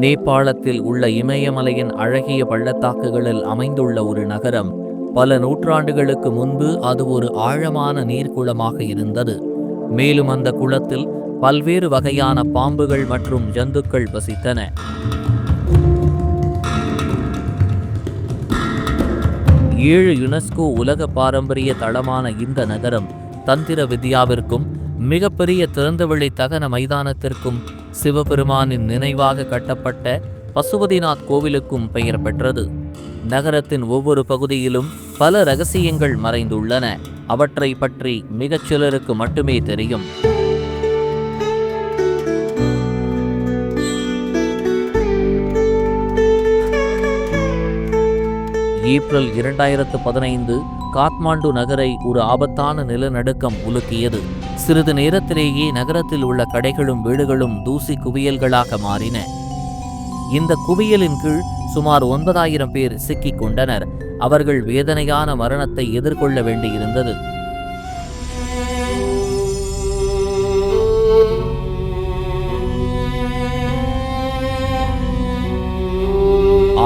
நேபாளத்தில் உள்ள இமயமலையின் அழகிய பள்ளத்தாக்குகளில் அமைந்துள்ள ஒரு நகரம். பல நூற்றாண்டுகளுக்கு முன்பு அது ஒரு ஆழமான நீர்க்குளமாக இருந்தது. மேலும் அந்த குளத்தில் பல்வேறு வகையான பாம்புகள் மற்றும் ஜந்துக்கள் வசித்தன. ஏழு யுனெஸ்கோ உலக பாரம்பரிய தளமான இந்த நகரம் தந்திர வித்யாவிற்கும் மிகப்பெரிய திறந்தவெளி தகன மைதானத்திற்கும் சிவபெருமானின் நினைவாக கட்டப்பட்ட பசுபதிநாத் கோவிலுக்கும் பெயர் பெற்றது. நகரத்தின் ஒவ்வொரு பகுதியிலும் பல ரகசியங்கள் மறைந்துள்ளன. அவற்றை பற்றி மிகச் சிலருக்கு மட்டுமே தெரியும். ஏப்ரல் இரண்டாயிரத்து பதினைந்து காத்மாண்டு நகரை ஒரு ஆபத்தான நிலநடுக்கம் உலுக்கியது. சிறிது நேரத்திலேயே நகரத்தில் உள்ள கடைகளும் வீடுகளும் தூசி குவியல்களாக மாறின. இந்த குவியலின் கீழ் சுமார் ஒன்பதாயிரம் பேர் சிக்கிக் கொண்டனர். அவர்கள் வேதனையான மரணத்தை எதிர்கொள்ள வேண்டியிருந்தது.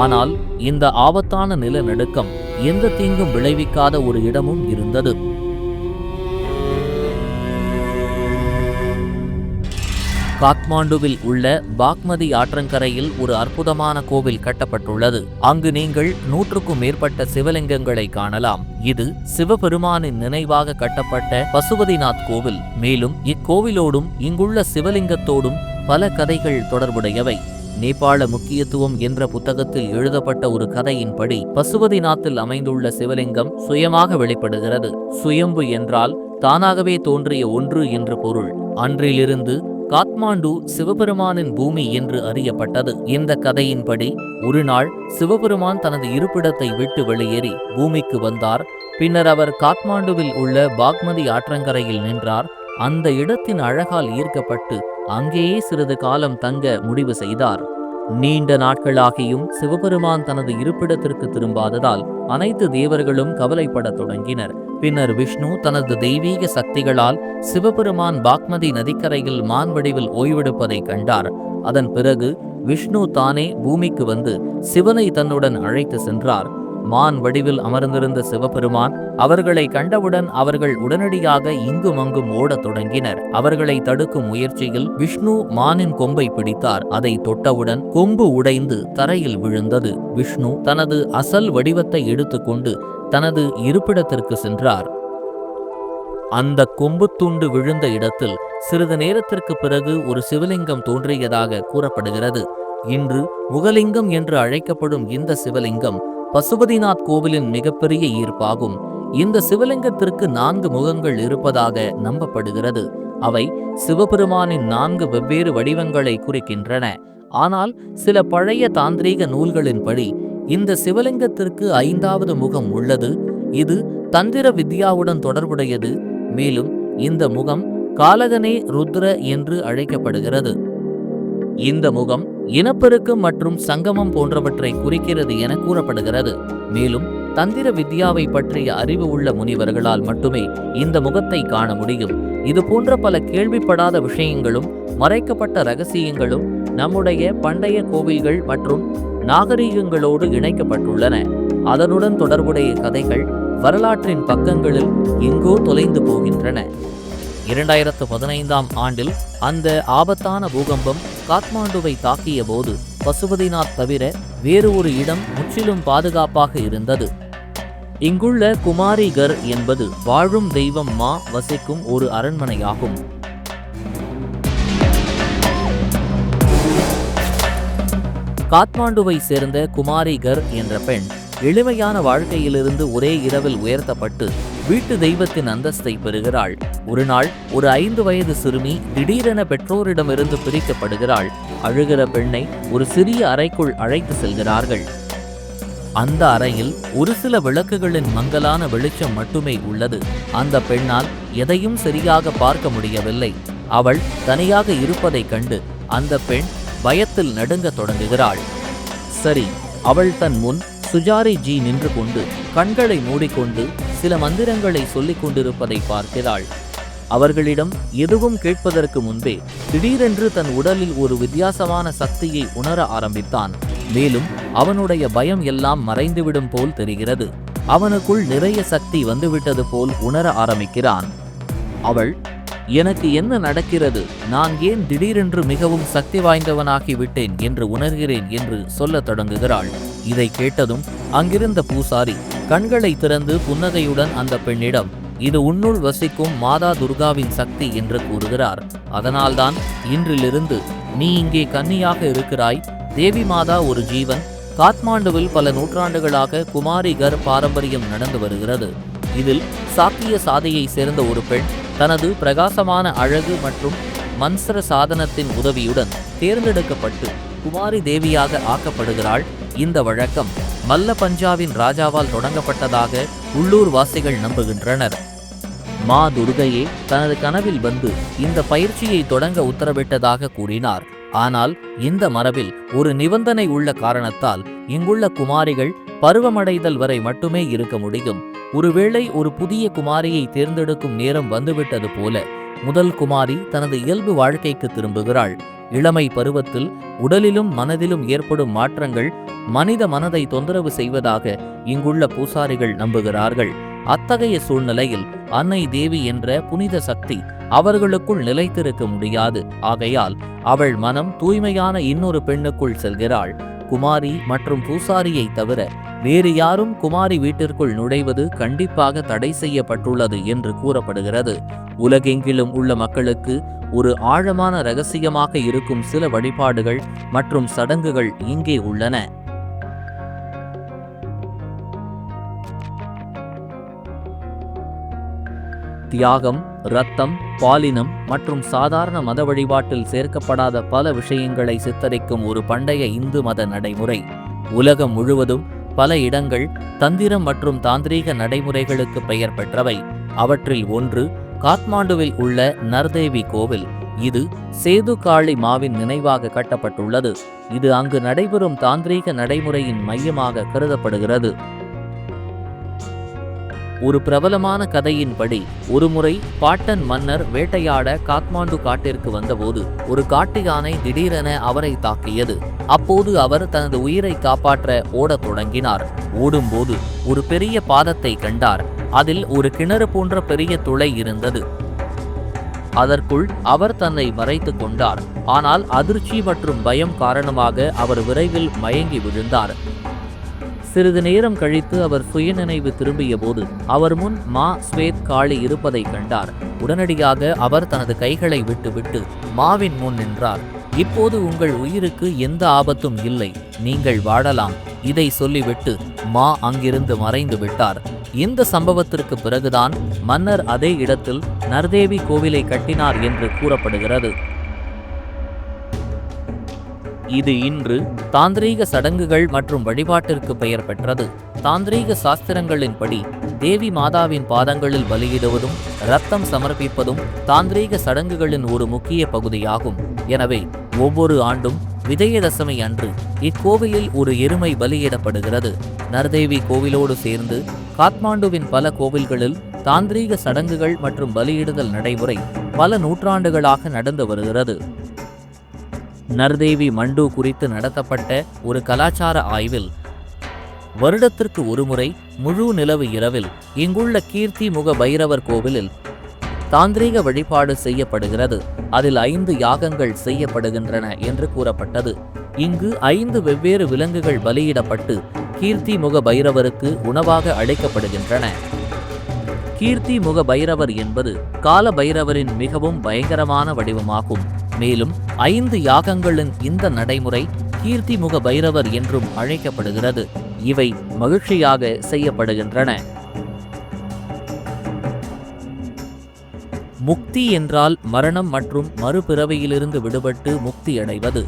ஆனால் இந்த ஆபத்தான நிலநடுக்கம் எந்த தீங்கும் விளைவிக்காத ஒரு இடமும் இருந்தது. காத்மாண்டுவில் உள்ள பாக்மதி ஆற்றங்கரையில் ஒரு அற்புதமான கோவில் கட்டப்பட்டுள்ளது. அங்கு நீங்கள் நூற்றுக்கும் மேற்பட்ட சிவலிங்கங்களை காணலாம். இது சிவபெருமானின் நினைவாக கட்டப்பட்ட பசுபதிநாத் கோவில். மேலும் இக்கோவிலோடும் இங்குள்ள சிவலிங்கத்தோடும் பல கதைகள் தொடர்புடையவை. நேபாள முக்கியத்துவம் என்ற புத்தகத்தில் எழுதப்பட்ட ஒரு கதையின்படி பசுபதிநாத்தில் அமைந்துள்ள சிவலிங்கம் சுயமாக வெளிப்படுகிறது. சுயம்பு என்றால் தானாகவே தோன்றிய ஒன்று என்று பொருள். அன்றிலிருந்து காத்மாண்டு சிவபெருமானின் பூமி என்று அறியப்பட்டது. இந்த கதையின்படி ஒருநாள் சிவபெருமான் தனது இருப்பிடத்தை விட்டு வெளியேறி பூமிக்கு வந்தார். பின்னர் அவர் காத்மாண்டுவில் உள்ள பாக்மதி ஆற்றங்கரையில் நின்றார். அந்த இடத்தின் அழகால் ஈர்க்கப்பட்டு அங்கேயே சிறிது காலம் தங்க முடிவு செய்தார். நீண்ட நாட்களாகியும் சிவபெருமான் தனது இருப்பிடத்திற்கு திரும்பாததால் அனைத்து தேவர்களும் கவலைப்படத் தொடங்கினர். பின்னர் விஷ்ணு தனது தெய்வீக சக்திகளால் சிவபெருமான் பாக்மதி நதிக்கரையில் மான் வடிவில் ஓய்வெடுப்பதை கண்டார். அதன் பிறகு விஷ்ணு தானே பூமிக்கு வந்து சிவனை தன்னுடன் அழைத்து சென்றார். மான் வடிவில் அமர்ந்திருந்த சிவபெருமான் அவர்களை கண்டவுடன் அவர்கள் உடனடியாக இங்கும் அங்கும் ஓடத் தொடங்கினர். அவர்களை தடுக்கும் முயற்சியில் விஷ்ணு மானின் கொம்பை பிடித்தார். அதை தொட்டவுடன் கொம்பு உடைந்து தரையில் விழுந்தது. விஷ்ணு தனது அசல் வடிவத்தை எடுத்துக்கொண்டு தனது இருப்பிடத்திற்கு சென்றார். அந்த கொம்பு துண்டு விழுந்த இடத்தில் சிறிது நேரத்திற்கு பிறகு ஒரு சிவலிங்கம் தோன்றியதாக கூறப்படுகிறது. இன்று முகலிங்கம் என்று அழைக்கப்படும் இந்த சிவலிங்கம் பசுபதிநாத் கோவிலின் மிகப்பெரிய ஈர்ப்பாகும். இந்த சிவலிங்கத்திற்கு நான்கு முகங்கள் இருப்பதாக நம்பப்படுகிறது. அவை சிவபெருமானின் நான்கு வெவ்வேறு வடிவங்களை குறிக்கின்றன. ஆனால் சில பழைய தாந்திரீக நூல்களின்படி இந்த சிவலிங்கத்திற்கு ஐந்தாவது முகம் உள்ளது. இது தந்திர வித்யாவுடன் தொடர்புடையது. மேலும் இந்த முகம் காலகனே ருத்ர என்று அழைக்கப்படுகிறது. இந்த முகம் இனப்பெருக்கம் மற்றும் சங்கமம் போன்றவற்றை குறிக்கிறது என கூறப்படுகிறது. மேலும் தந்திர வித்யாவை பற்றிய அறிவு உள்ள முனிவர்களால் மட்டுமே இந்த முகத்தை காண முடியும். இது போன்ற பல கேள்விப்படாத விஷயங்களும் மறைக்கப்பட்ட ரகசியங்களும் நம்முடைய பண்டைய கோவில்கள் மற்றும் நாகரீகங்களோடு இணைக்கப்பட்டுள்ளன. அதனுடன் தொடர்புடைய கதைகள் வரலாற்றின் பக்கங்களில் எங்கோ தொலைந்து போகின்றன. இரண்டாயிரத்து பதினைந்தாம் ஆண்டில் அந்த ஆபத்தான பூகம்பம் காத்மாண்டுவை தாக்கிய போது பசுபதிநாத் தவிர வேறு ஒரு இடம் முற்றிலும் பாதுகாப்பாக இருந்தது. இங்குள்ள குமாரிகர் என்பது வாழும் தெய்வம் மா வசிக்கும் ஒரு அரண்மனையாகும். காத்மாண்டுவை சேர்ந்த குமாரிகர் என்ற பெண் எளிமையான வாழ்க்கையிலிருந்து ஒரே இரவில் உயர்த்தப்பட்டு வீட்டு தெய்வத்தின் அந்தஸ்தை பெறுகிறாள். ஒரு நாள் ஒரு ஐந்து வயது சிறுமி திடீரென பெற்றோரிடமிருந்து பிரிக்கப்படுகிறாள். அழுகிற பெண்ணை ஒரு சிறிய அறைக்குள் அழைத்து செல்கிறார்கள். அந்த அறையில் ஒரு சில விளக்குகளின் மங்கலான வெளிச்சம் மட்டுமே உள்ளது. அந்த பெண்ணால் எதையும் சரியாக பார்க்க முடியவில்லை. அவள் தனியாக இருப்பதைக் கண்டு அந்த பெண் பயத்தில் நடுங்க தொடங்குகிறாள். சரி அவள் தன் முன் சுஜாரி ஜி நின்று கொண்டு கண்களை மூடிக்கொண்டு சில மந்திரங்களை சொல்லிக் கொண்டிருப்பதை பார்க்கிறாள். அவர்களிடம் எதுவும் கேட்பதற்கு முன்பே திடீரென்று தன் உடலில் ஒரு வித்தியாசமான சக்தியை உணர ஆரம்பித்தான். மேலும் அவனுடைய பயம் எல்லாம் மறைந்துவிடும் போல் தெரிகிறது. அவனுக்குள் நிறைய சக்தி வந்துவிட்டது போல் உணர ஆரம்பிக்கிறான். அவள் எனக்கு என்ன நடக்கிறது? நான் ஏன் திடீரென்று மிகவும் சக்தி வாய்ந்தவனாகி விட்டேன் என்று உணர்கிறேன் என்று சொல்லத் தொடங்குகிறாள். இதை கேட்டதும் அங்கிருந்த பூசாரி கண்களை திறந்து புன்னகையுடன் அந்த பெண்ணிடம் இது உன்னுள் வசிக்கும் மாதா துர்காவின் சக்தி என்று கூறுகிறார். அதனால்தான் இன்றிலிருந்து நீ இங்கே கன்னியாக இருக்கிறாய். தேவி மாதா ஒரு ஜீவன். காத்மாண்டுவில் பல நூற்றாண்டுகளாக குமாரிகர் பாரம்பரியம் நடந்து வருகிறது. இதில் சாக்கிய சாதையை சேர்ந்த ஒரு பெண் தனது பிரகாசமான அழகு மற்றும் மன்சர சாதனத்தின் உதவியுடன் தேர்ந்தெடுக்கப்பட்டு குமாரி தேவியாக ஆக்கப்படுகிறாள். இந்த வழக்கம் மல்ல பஞ்சாவின் ராஜாவால் தொடங்கப்பட்டதாக உள்ளூர் வாசிகள் நம்புகின்றனர். மா துர்கையே தனது கனவில் வந்து இந்த பயிற்சியை தொடங்க உத்தரவிட்டதாக கூறினார். ஆனால் இந்த மரபில் ஒரு நிபந்தனை உள்ள காரணத்தால் இங்குள்ள குமாரிகள் பருவமடைதல் வரை மட்டுமே இருக்க முடியும். ஒருவேளை ஒரு புதிய குமாரியை தேர்ந்தெடுக்கும் நேரம் வந்துவிட்டது போல முதல் குமாரி தனது இயல்பு வாழ்க்கைக்கு திரும்புகிறாள். இளமை பருவத்தில் உடலிலும் மனதிலும் ஏற்படும் மாற்றங்கள் மனித மனதை தொந்தரவு செய்வதாக இங்குள்ள பூசாரிகள் நம்புகிறார்கள். அத்தகைய சூழ்நிலையில் அன்னை தேவி என்ற புனித சக்தி அவர்களுக்குள் நிலைத்திருக்க முடியாது. ஆகையால் அவள் மனம் தூய்மையான இன்னொரு பெண்ணுக்குள் செல்கிறாள். குமாரி மற்றும் பூசாரியை தவிர வேறு யாரும் குமாரி வீட்டிற்குள் நுழைவது கண்டிப்பாக தடை செய்யப்பட்டுள்ளது என்று கூறப்படுகிறது. உலகெங்கிலும் உள்ள மக்களுக்கு ஒரு ஆழமான ரகசியமாக இருக்கும் சில வழிபாடுகள் மற்றும் சடங்குகள் இங்கே உள்ளன. தியாகம் ரத்தம் பாலினம் மற்றும் சாதாரண மத வழிபாட்டில் சேர்க்கப்படாத பல விஷயங்களை சித்தரிக்கும் ஒரு பண்டைய இந்து மத நடைமுறை. உலகம் முழுவதும் பல இடங்கள் தந்திரம் மற்றும் தாந்திரீக நடைமுறைகளுக்கு பெயர் பெற்றவை. அவற்றில் ஒன்று காத்மாண்டுவில் உள்ள நர்தேவி கோவில். இது சேது காளி மாவின் நினைவாக கட்டப்பட்டுள்ளது. இது அங்கு நடைபெறும் தாந்திரீக நடைமுறையின் மையமாக கருதப்படுகிறது. ஒரு பிரபலமான கதையின்படி ஒருமுறை பாட்டன் மன்னர் வேட்டையாட காத்மாண்டு காட்டிற்கு வந்தபோது ஒரு காட்டு யானை திடீரென அவரை தாக்கியது. அப்போது அவர் தனது உயிரை காப்பாற்ற ஓடத் தொடங்கினார். ஓடும்போது ஒரு பெரிய பாதத்தை கண்டார். அதில் ஒரு கிணறு போன்ற பெரிய துளை இருந்தது. அதற்குள் அவர் தன்னை மறைத்துக் கொண்டார். ஆனால் அதிர்ச்சி மற்றும் பயம் காரணமாக அவர் விரைவில் மயங்கி விழுந்தார். சிறிது நேரம் கழித்து அவர் சுயநினைவு திரும்பிய போது அவர் முன் மா ஸ்வேத் காளி இருப்பதை கண்டார். உடனடியாக அவர் தனது கைகளை விட்டுவிட்டு மாவின் முன் நின்றார். இப்போது உங்கள் உயிருக்கு எந்த ஆபத்தும் இல்லை. நீங்கள் வாழலாம். இதை சொல்லிவிட்டு மா அங்கிருந்து மறைந்து விட்டார். இந்த சம்பவத்திற்கு பிறகுதான் மன்னர் அதே இடத்தில் நர்தேவி கோவிலை கட்டினார் என்று கூறப்படுகிறது. இது இன்று தாந்திரீக சடங்குகள் மற்றும் வழிபாட்டிற்கு பெயர் பெற்றது. தாந்திரீக சாஸ்திரங்களின்படி தேவி மாதாவின் பாதங்களில் பலியிடுவதும் ரத்தம் சமர்ப்பிப்பதும் தாந்திரீக சடங்குகளின் ஒரு முக்கிய பகுதியாகும். எனவே ஒவ்வொரு ஆண்டும் விஜயதசமி அன்று இக்கோவிலில் ஒரு எருமை பலியிடப்படுகிறது. நர்தேவி கோவிலோடு சேர்ந்து காத்மாண்டுவின் பல கோவில்களில் தாந்திரீக சடங்குகள் மற்றும் பலியிடுதல் நடைமுறை பல நூற்றாண்டுகளாக நடந்து வருகிறது. நர்தேவி மண்டு குறித்து நடத்தப்பட்ட ஒரு கலாச்சார ஆய்வில் வருடத்திற்கு ஒருமுறை முழு நிலவு இரவில் இங்குள்ள கீர்த்தி முக பைரவர் கோவிலில் தாந்திரீக வழிபாடு செய்யப்படுகிறது. அதில் ஐந்து யாகங்கள் செய்யப்படுகின்றன என்று கூறப்பட்டது. இங்கு ஐந்து வெவ்வேறு விலங்குகள் பலியிடப்பட்டு கீர்த்தி முக பைரவருக்கு உணவாக அழைக்கப்படுகின்றன கீர்த்தி முக பைரவர் என்பது கால பைரவரின் மிகவும் பயங்கரமான வடிவமாகும். மேலும் ஐந்து யாகங்களின் இந்த நடைமுறை கீர்த்தி முக பைரவர் என்றும் அழைக்கப்படுகிறது. இவை மகிழ்ச்சியாக செய்யப்படுகின்றன. முக்தி என்றால் மரணம் மற்றும் மறுபிறவியிலிருந்து விடுபட்டு முக்தி அடைவது.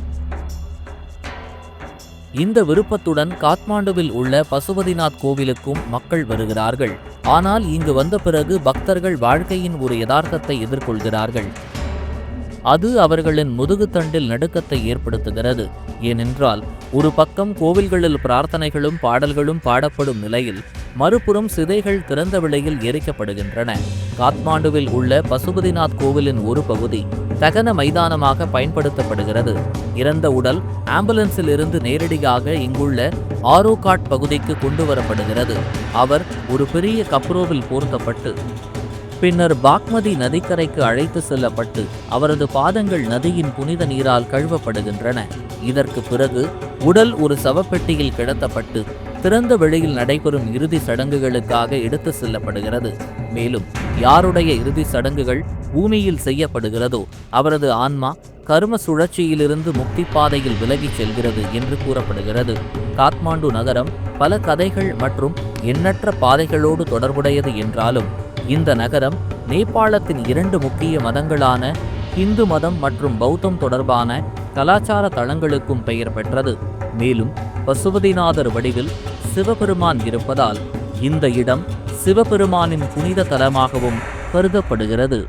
இந்த விருப்பத்துடன் காத்மாண்டுவில் உள்ள பசுபதிநாத் கோவிலுக்கும் மக்கள் வருகிறார்கள். ஆனால் இங்கு வந்த பிறகு பக்தர்கள் வாழ்க்கையின் ஒரு யதார்த்தத்தை எதிர்கொள்கிறார்கள். அது அவர்களின் முதுகுத்தண்டில் நடுக்கத்தை ஏற்படுத்துகிறது. ஏனென்றால் ஒரு பக்கம் கோவில்களில் பிரார்த்தனைகளும் பாடல்களும் பாடப்படும் நிலையில் மறுபுறம் சிதைகள் திறந்த விலையில் எரிக்கப்படுகின்றன. காத்மாண்டுவில் உள்ள பசுபதிநாத் கோவிலின் ஒரு பகுதி தகன மைதானமாக பயன்படுத்தப்படுகிறது. இறந்த உடல் ஆம்புலன்ஸில் இருந்து நேரடியாக இங்குள்ள ஆரோகாட் பகுதிக்கு கொண்டு வரப்படுகிறது. அவர் ஒரு பெரிய கப்ரோவில் போர்த்தப்பட்டு பின்னர் பாக்மதி நதிக்கரைக்கு அழைத்து செல்லப்பட்டு அவரது பாதங்கள் நதியின் புனித நீரால் கழுவப்படுகின்றன. இதற்கு பிறகு உடல் ஒரு சவப்பெட்டியில் கிடத்தப்பட்டு திறந்த வெளியில் நடைபெறும் இறுதி சடங்குகளுக்காக எடுத்து செல்லப்படுகிறது. மேலும் யாருடைய இறுதி சடங்குகள் பூமியில் செய்யப்படுகிறதோ அவரது ஆன்மா கரும சுழற்சியிலிருந்து முக்தி பாதையில் விலகிச் செல்கிறது என்று கூறப்படுகிறது. காத்மாண்டு நகரம் பல கதைகள் மற்றும் எண்ணற்ற பாதைகளோடு தொடர்புடையது என்றாலும் இந்த நகரம் நேபாளத்தின் இரண்டு முக்கிய மதங்களான இந்து மதம் மற்றும் பௌத்தம் தொடர்பான கலாச்சார தளங்களுக்கும் பெயர் பெற்றது. மேலும் பசுபதிநாதர் வடிவில் சிவபெருமான் இருப்பதால் இந்த இடம் சிவபெருமானின் புனித தலமாகவும் கருதப்படுகிறது.